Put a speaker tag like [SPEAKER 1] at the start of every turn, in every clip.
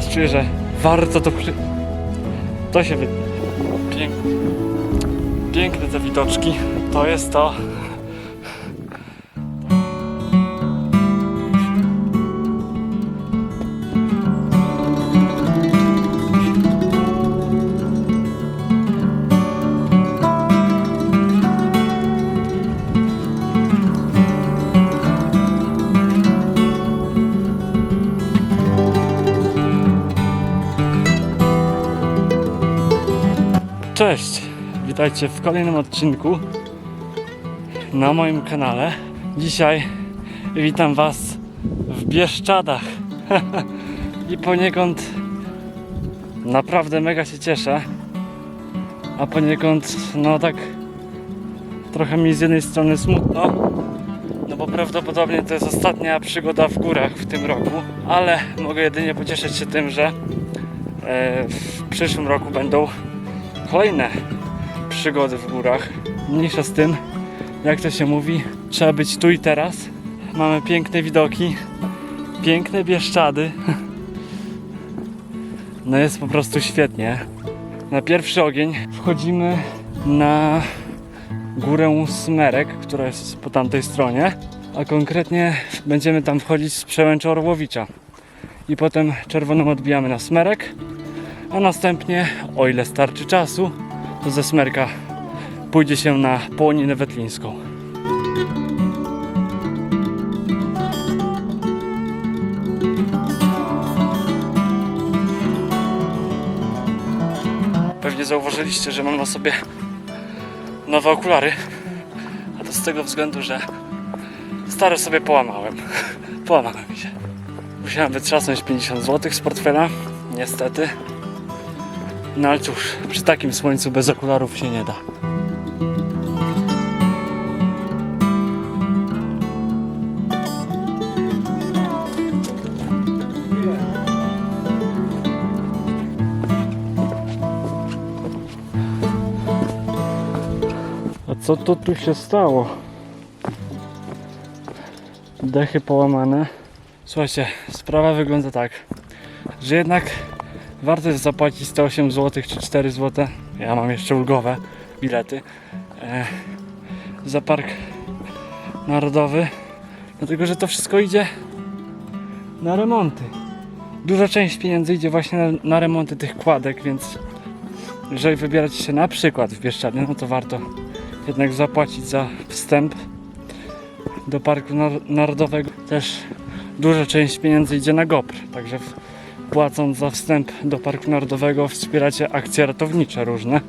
[SPEAKER 1] teraz czuję, że warto to przy... To się wytnie. Piękne. Te widoczki. To jest to. Cześć! Witajcie w kolejnym odcinku na moim kanale. Dzisiaj witam Was w Bieszczadach i poniekąd naprawdę mega się cieszę, a poniekąd no tak trochę mi z jednej strony smutno, no bo prawdopodobnie to jest ostatnia przygoda w górach w tym roku, ale mogę jedynie pocieszyć się tym, że e, w przyszłym roku będą kolejne przygody w górach. Mniejsza z tym, jak to się mówi, trzeba być tu i teraz. Mamy piękne widoki, piękne bieszczady. No jest po prostu świetnie. Na pierwszy ogień wchodzimy na górę Smerek, która jest po tamtej stronie, a konkretnie będziemy tam wchodzić z przełęczy Orłowicza. I potem czerwoną odbijamy na Smerek, a następnie, o ile starczy czasu, to ze Smerka pójdzie się na Połoninę Wetlińską. Pewnie zauważyliście, że mam na sobie nowe okulary, a to z tego względu, że stare sobie połamałem. Połamałem się. Musiałem wytrzasnąć 50 zł z portfela, niestety. No ale cóż, przy takim słońcu bez okularów się nie da. A co to tu się stało? Dechy połamane. Słuchajcie, sprawa wygląda tak, że jednak warto jest zapłacić 108 zł czy 4 zł. Ja mam jeszcze ulgowe bilety e, za park narodowy, dlatego że to wszystko idzie na remonty. Duża część pieniędzy idzie właśnie na, na remonty tych kładek, więc jeżeli wybieracie się na przykład w Bieszczady, no to warto jednak zapłacić za wstęp do parku nar- narodowego. Też duża część pieniędzy idzie na GOPR, także w, płacąc za wstęp do Parku Narodowego wspieracie akcje ratownicze różne.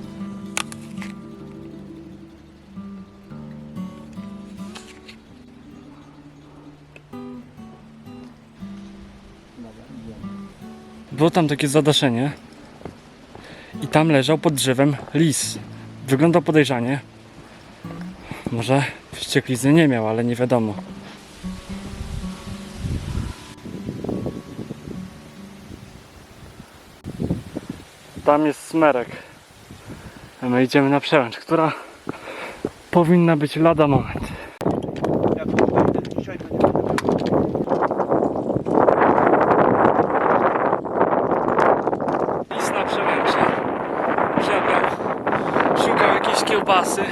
[SPEAKER 1] Było tam takie zadaszenie i tam leżał pod drzewem lis. Wyglądał podejrzanie. Może wścieklizny nie miał, ale nie wiadomo. Tam jest smerek. My idziemy na przełęcz, która powinna być lada moment. Lis na przełęczy. Żebrał. Szukał jakiejś kiełbasy.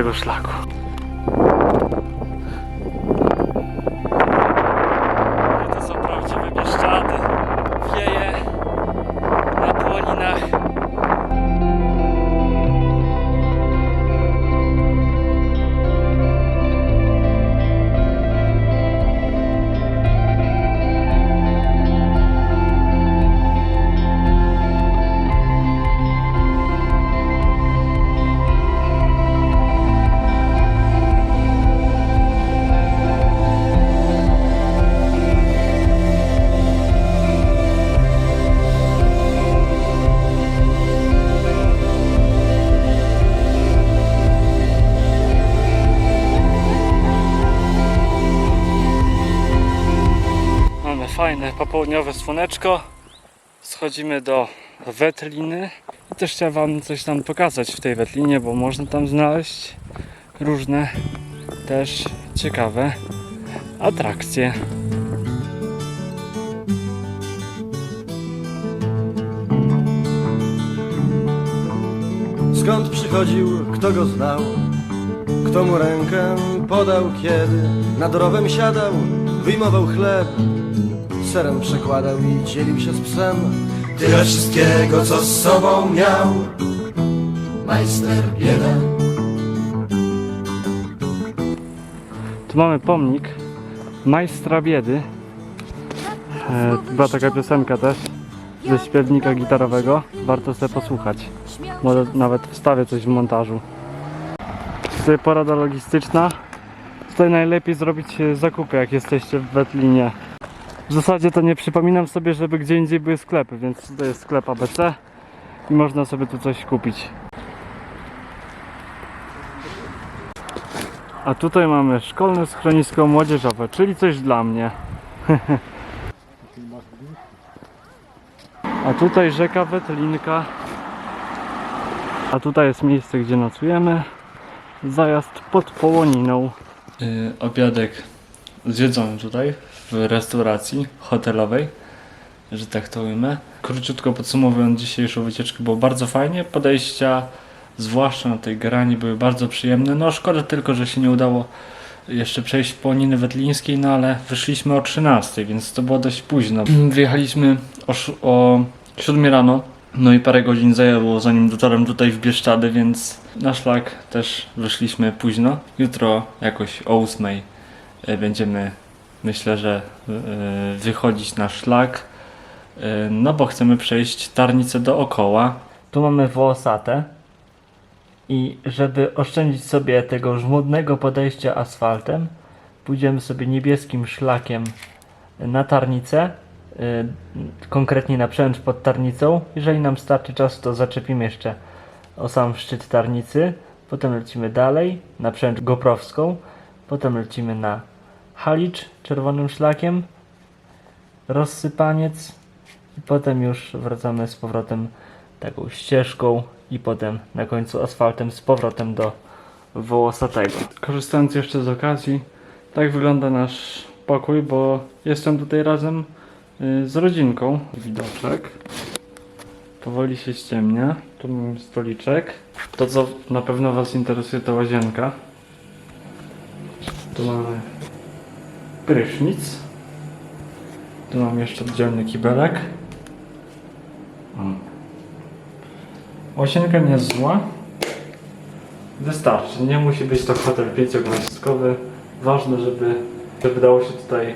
[SPEAKER 1] Tego szlaku. Popołudniowe słoneczko. Schodzimy do Wetliny. I też chciałem Wam coś tam pokazać w tej Wetlinie, bo można tam znaleźć różne też ciekawe atrakcje.
[SPEAKER 2] Skąd przychodził, kto go znał? Kto mu rękę podał, kiedy nad rowem siadał, wyjmował chleb, serem przekładał i dzielił się z psem. Tyle wszystkiego, co z sobą miał, majster bieda.
[SPEAKER 1] Tu mamy pomnik majstra biedy. E, była taka piosenka też ze śpiewnika gitarowego. Warto sobie posłuchać. Może nawet wstawię coś w montażu. Tutaj porada logistyczna. Tutaj najlepiej zrobić e, zakupy, jak jesteście w Wetlinie. W zasadzie to nie przypominam sobie, żeby gdzie indziej były sklepy, więc tutaj jest sklep ABC i można sobie tu coś kupić. A tutaj mamy szkolne schronisko młodzieżowe, czyli coś dla mnie. A tutaj rzeka Wetlinka. A tutaj jest miejsce, gdzie nocujemy. Zajazd pod Połoniną. Yy, obiadek zjedzony tutaj w restauracji hotelowej, że tak to ujmę. Króciutko podsumowując dzisiejszą wycieczkę, było bardzo fajnie. Podejścia, zwłaszcza na tej grani, były bardzo przyjemne. No szkoda tylko, że się nie udało jeszcze przejść po Niny Wetlińskiej, no ale wyszliśmy o 13, więc to było dość późno. Wyjechaliśmy o, o 7 rano, no i parę godzin zajęło zanim dotarłem tutaj w Bieszczady, więc na szlak też wyszliśmy późno. Jutro jakoś o 8 e, będziemy, myślę, że e, wychodzić na szlak, e, no bo chcemy przejść tarnicę dookoła. Tu mamy włosatę. I żeby oszczędzić sobie tego żmudnego podejścia asfaltem, pójdziemy sobie niebieskim szlakiem na tarnicę, y, konkretnie na przełęcz pod tarnicą. Jeżeli nam starczy czasu, to zaczepimy jeszcze o sam szczyt tarnicy. Potem lecimy dalej na przełęcz Goprowską. Potem lecimy na Halicz czerwonym szlakiem, rozsypaniec i potem już wracamy z powrotem taką ścieżką i potem na końcu asfaltem z powrotem do Wołosatego. Korzystając jeszcze z okazji, tak wygląda nasz pokój, bo jestem tutaj razem y, z rodzinką. Widoczek. Powoli się ściemnia. Tu mamy stoliczek. To co na pewno Was interesuje to łazienka. Tu mamy prysznic. Tu mam jeszcze oddzielny kibelek. O. Łazienka nie jest zła. Wystarczy. Nie musi być to hotel pięciogwiazdkowy. Ważne, żeby, żeby dało się tutaj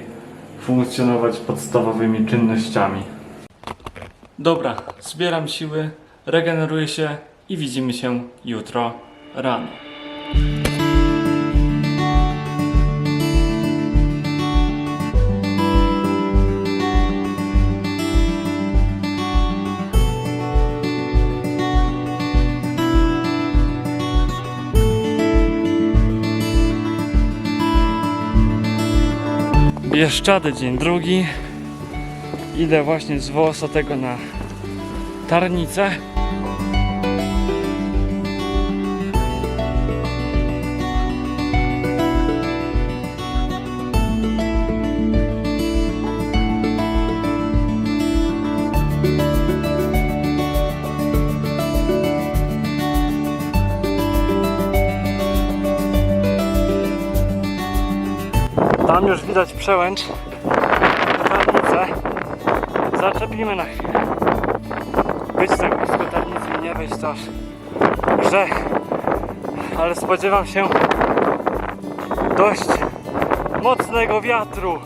[SPEAKER 1] funkcjonować podstawowymi czynnościami. Dobra, zbieram siły, regeneruję się i widzimy się jutro rano. Bieszczady, dzień drugi. Idę właśnie z Wołosatego na Tarnicę. Przełęcz na tarnicę. Zaczepimy na chwilę. Być tak blisko tarnicy i nie wejść to grzech. Ale spodziewam się dość mocnego wiatru.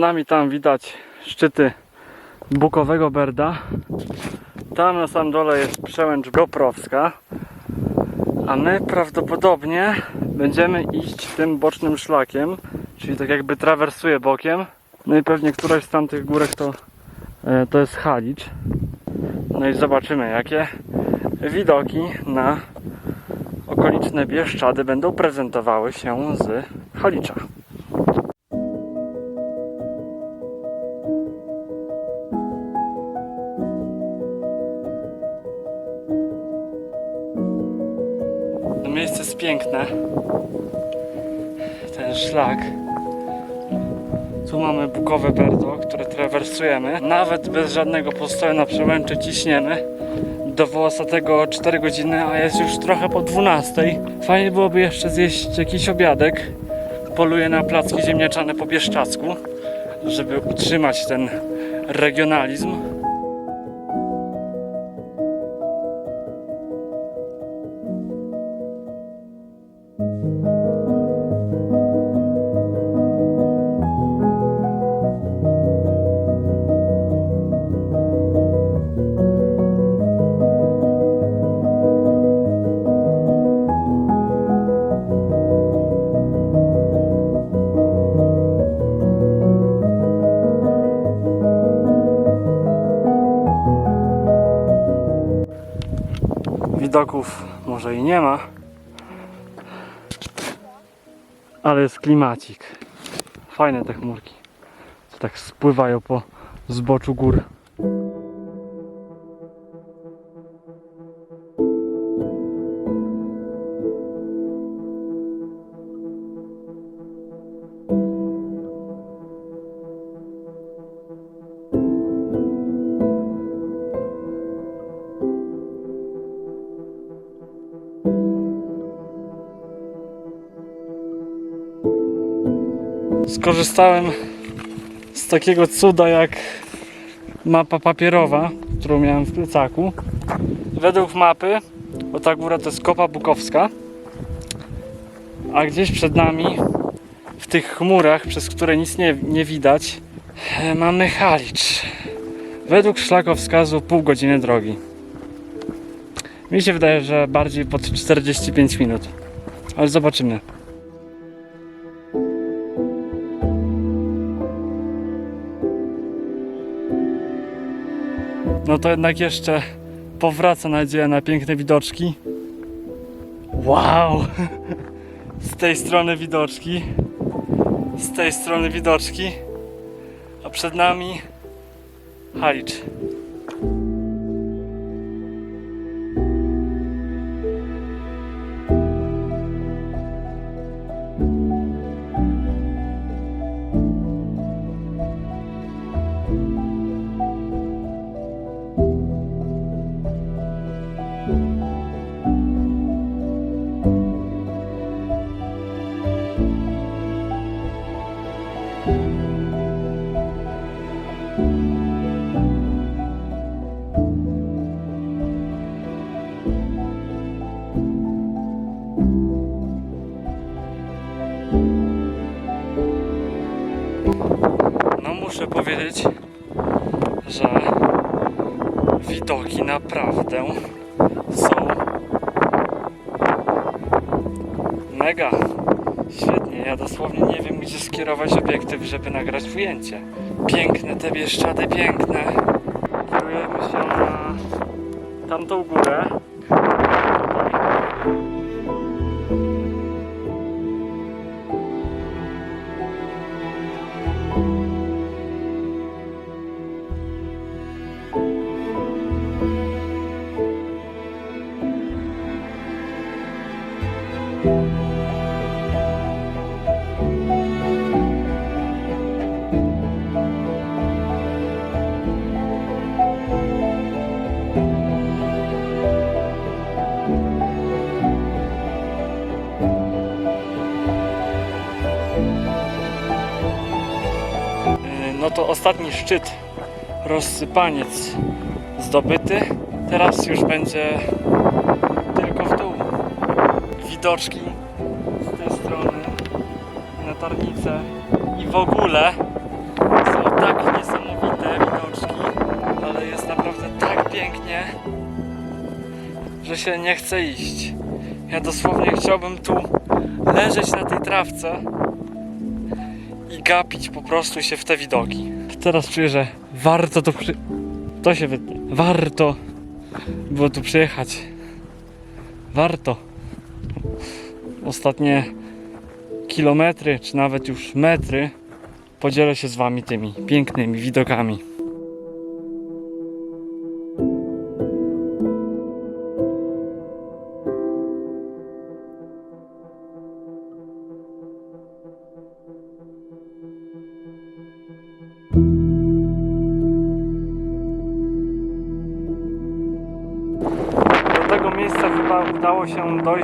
[SPEAKER 1] Nami tam widać szczyty Bukowego Berda. Tam na samym dole jest przełęcz Goprowska. A my prawdopodobnie będziemy iść tym bocznym szlakiem, czyli tak jakby trawersuje bokiem. No i pewnie któraś z tamtych górek to, e, to jest Halicz. No i zobaczymy jakie widoki na okoliczne Bieszczady będą prezentowały się z Halicza. Piękne. Ten szlak. Tu mamy bukowe berdo, które trawersujemy. Nawet bez żadnego postoju na przełęczy ciśniemy. Do Wołosatego 4 godziny, a jest już trochę po 12. Fajnie byłoby jeszcze zjeść jakiś obiadek. Poluję na placki ziemniaczane po Bieszczacku, żeby utrzymać ten regionalizm. Klimacik. Fajne te chmurki. Co tak spływają po zboczu gór. Skorzystałem z takiego cuda jak mapa papierowa, którą miałem w plecaku. Według mapy, bo ta góra to jest Kopa Bukowska, a gdzieś przed nami, w tych chmurach, przez które nic nie, nie widać, mamy Halicz. Według szlakowskazu pół godziny drogi. Mi się wydaje, że bardziej pod 45 minut. Ale zobaczymy. No to jednak jeszcze powraca nadzieja na piękne widoczki. Wow! Z tej strony widoczki. Z tej strony widoczki. A przed nami Halicz. Obiektyw, żeby nagrać ujęcie. Piękne te bieszczady, piękne. Kierujemy się na tamtą górę. Ostatni szczyt, rozsypaniec zdobyty. Teraz już będzie tylko w dół. Widoczki z tej strony na tarnicę i w ogóle są tak niesamowite widoczki, ale jest naprawdę tak pięknie. że się nie chce iść. Ja dosłownie chciałbym tu leżeć na tej trawce i gapić po prostu się w te widoki. Teraz czuję, że warto tu przy... To się wytnie. Warto było tu przyjechać. Warto. Ostatnie kilometry, czy nawet już metry podzielę się z wami tymi pięknymi widokami. Udało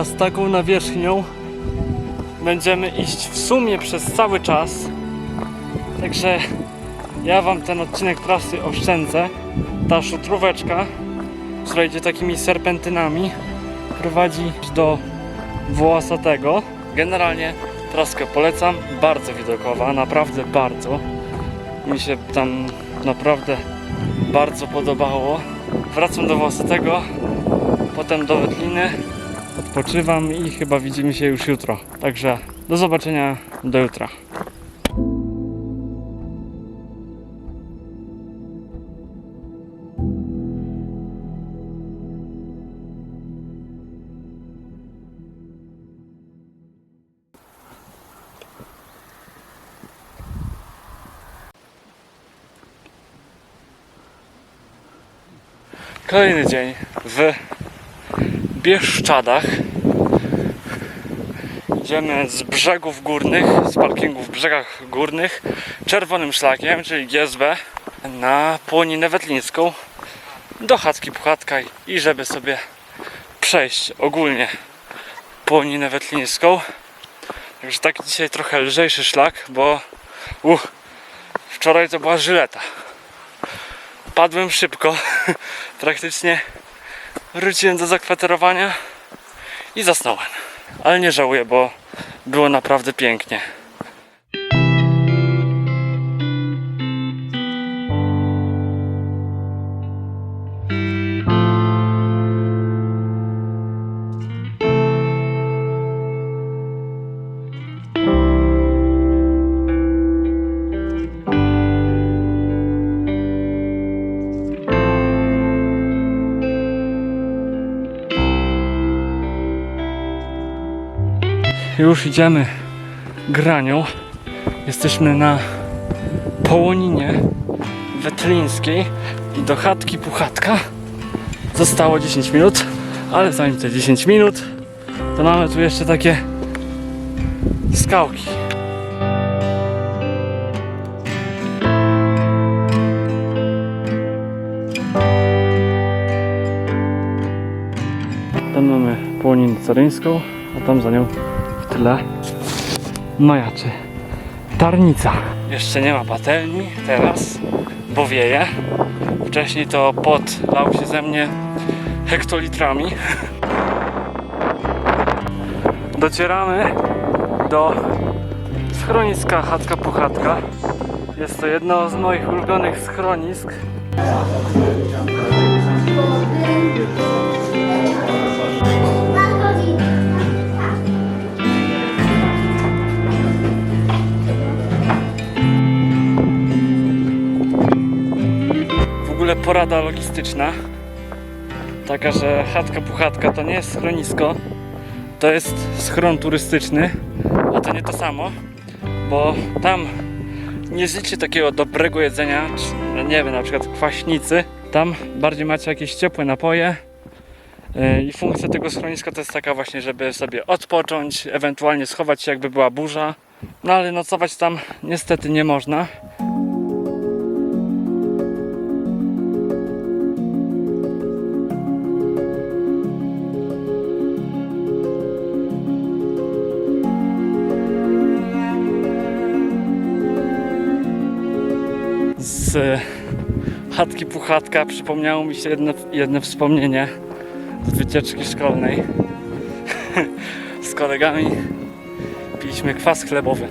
[SPEAKER 1] Teraz taką nawierzchnią będziemy iść w sumie przez cały czas. Także ja Wam ten odcinek trasy oszczędzę. Ta szutróweczka, która idzie takimi serpentynami, prowadzi do Włosatego. Generalnie traskę polecam, bardzo widokowa, naprawdę bardzo. Mi się tam naprawdę bardzo podobało. Wracam do Włosatego, potem do Wetliny, odpoczywam i chyba widzimy się już jutro. Także do zobaczenia do jutra. Kolejny dzień w Bieszczadach. Idziemy z brzegów górnych, z parkingu w brzegach górnych, czerwonym szlakiem, czyli GSB, na Płoninę Wetlińską do Chatki Puchatka i żeby sobie przejść ogólnie Płoninę Wetlińską. Także taki dzisiaj trochę lżejszy szlak, bo uh, wczoraj to była żyleta. Padłem szybko, praktycznie wróciłem do zakwaterowania i zasnąłem. Ale nie żałuję, bo było naprawdę pięknie. Już idziemy granią. Jesteśmy na Połoninie Wetlińskiej i do chatki Puchatka zostało 10 minut, ale zanim te 10 minut, to mamy tu jeszcze takie skałki. Tam mamy Połoninę Caryńską, a tam za nią tyle majaczy Tarnica. Jeszcze nie ma patelni teraz, bo wieje. Wcześniej to pot lał się ze mnie hektolitrami. Docieramy do schroniska Chatka Puchatka. Jest to jedno z moich ulubionych schronisk. Ogóle porada logistyczna. Taka, że chatka puchatka to nie jest schronisko, to jest schron turystyczny, a to nie to samo, bo tam nie zliczy takiego dobrego jedzenia, nie wiem, na przykład kwaśnicy. Tam bardziej macie jakieś ciepłe napoje. Yy, I funkcja tego schroniska to jest taka właśnie, żeby sobie odpocząć, ewentualnie schować się jakby była burza. No ale nocować tam niestety nie można. Chatki Puchatka przypomniało mi się jedno, jedno wspomnienie z wycieczki szkolnej. z kolegami piliśmy kwas chlebowy.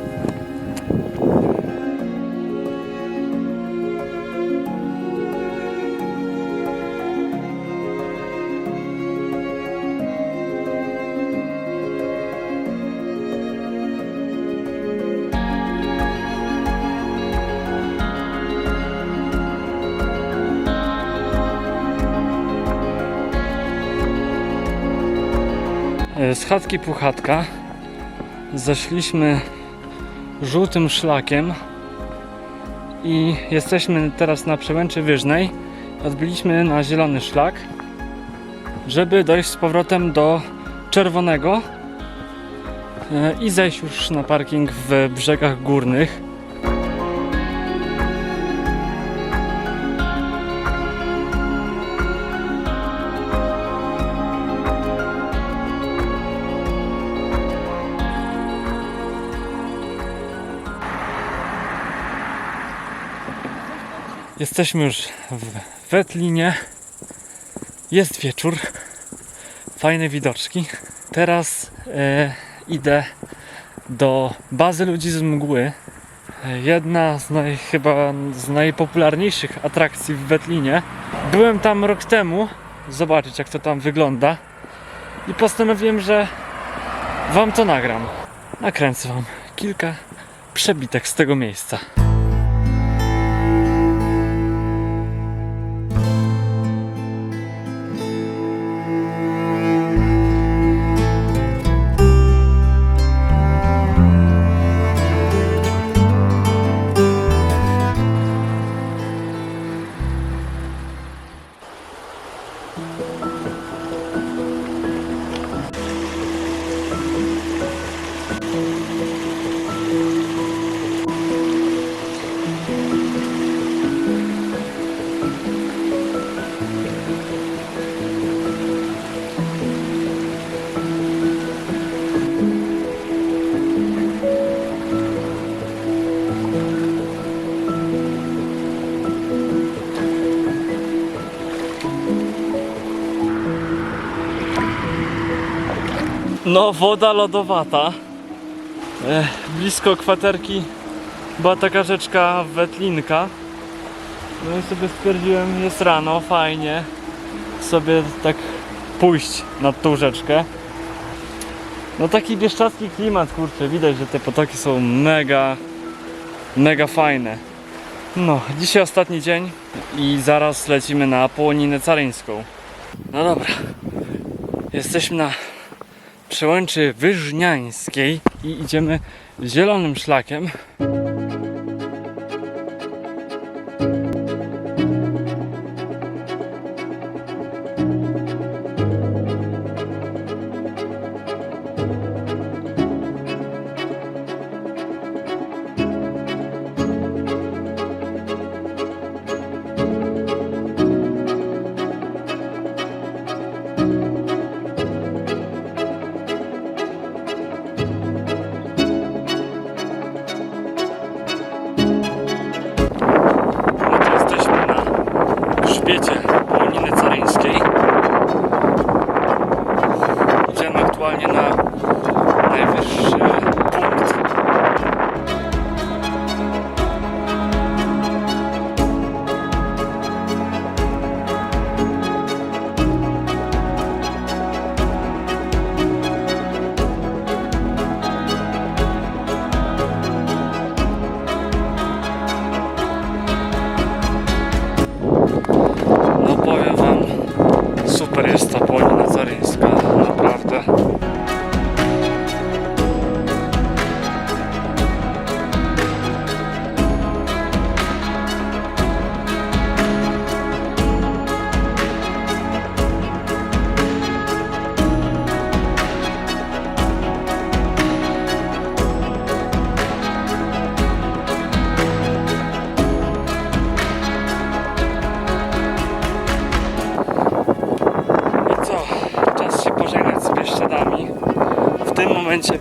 [SPEAKER 1] Z chatki Puchatka zeszliśmy żółtym szlakiem i jesteśmy teraz na przełęczy Wyżnej. Odbiliśmy na zielony szlak, żeby dojść z powrotem do czerwonego e, i zejść już na parking w brzegach górnych. Jesteśmy już w Wetlinie. Jest wieczór. Fajne widoczki. Teraz e, idę do bazy ludzi z mgły. Jedna z naj, chyba z najpopularniejszych atrakcji w Wetlinie. Byłem tam rok temu, zobaczyć jak to tam wygląda. I postanowiłem, że wam to nagram. Nakręcę wam kilka przebitek z tego miejsca. No, woda lodowata. E, blisko kwaterki była taka rzeczka Wetlinka. No i sobie stwierdziłem, jest rano, fajnie sobie tak pójść nad tą rzeczkę. No taki bieszczacki klimat, kurczę, widać, że te potoki są mega, mega fajne. No, dzisiaj ostatni dzień i zaraz lecimy na Połoninę Caryńską. No dobra, jesteśmy na przełęczy Wyżniańskiej i idziemy zielonym szlakiem. Idziemy aktualnie na najwyższy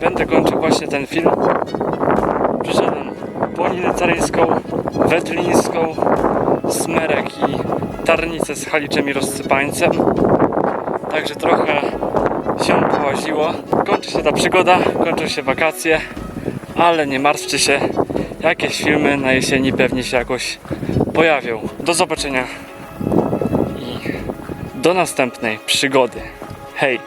[SPEAKER 1] będę kończył właśnie ten film. Przyszedłem Polinę Caryńską, Wetlińską, Tarnicę z Haliczem i Rozsypańcem. Także trochę się połaziło. Kończy się ta przygoda, kończą się wakacje, ale nie martwcie się, jakieś filmy na jesieni pewnie się jakoś pojawią. Do zobaczenia i do następnej przygody. Hej!